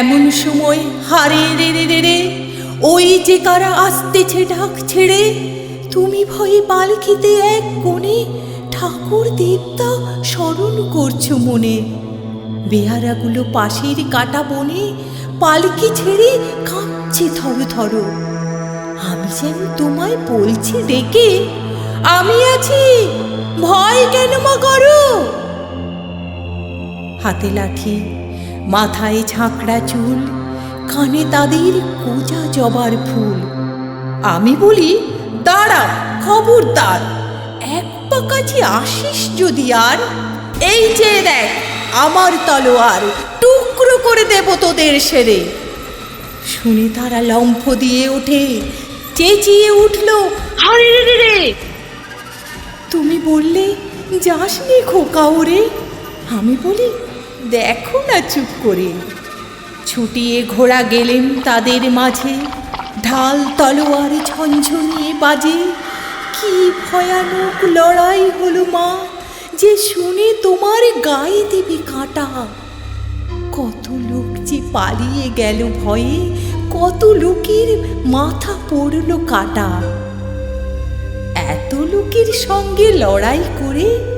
এমন সময় হারে রে রে রে রে, ওই যে কারা আসতেছে ঢাক ছেড়ে, তুমি ভয়ে পালখিতে এক কোণে ঠাকুর দেবতা স্মরণ করছ মনে। বেহারাগুলো পাশের কাটা বনে পালকি ছেড়ে কাঁপছে থরো থরো। আমি যেন তোমায় বলছি, ডেকে আমি আছি, ভয় কেন মা করো? হাতে লাঠি মাথায় ঝাঁকড়া চুল, কানে তাদের কোজা জবার ফুল। আমি বলি, দাঁড়া, খবরদার, এক পা কাছে আসিস যদি আর, এই যে দেখ, আমার তলোয়ার, টুকরো করে দেব তোদের সেরে। শুনে তারা লম্ফ দিয়ে ওঠে চেঁচিয়ে উঠল তুমি বললে যাস নি খোকা ওরে আমি বলি দেখো না চুপ করে। ছুটিয়ে ঘোড়া গেলেন তাদের মাঝে। ঢাল তলোয়ার ঝনঝনিয়ে বাজে। কি ভয়ানক লড়াই হলো মা, যে শুনে তোমার গায়ে দেবে কাঁটা। কত লোক যে পালিয়ে গেল ভয়ে, কত লোকের মাথা পড়ল কাটা। এত লোকের সঙ্গে লড়াই করে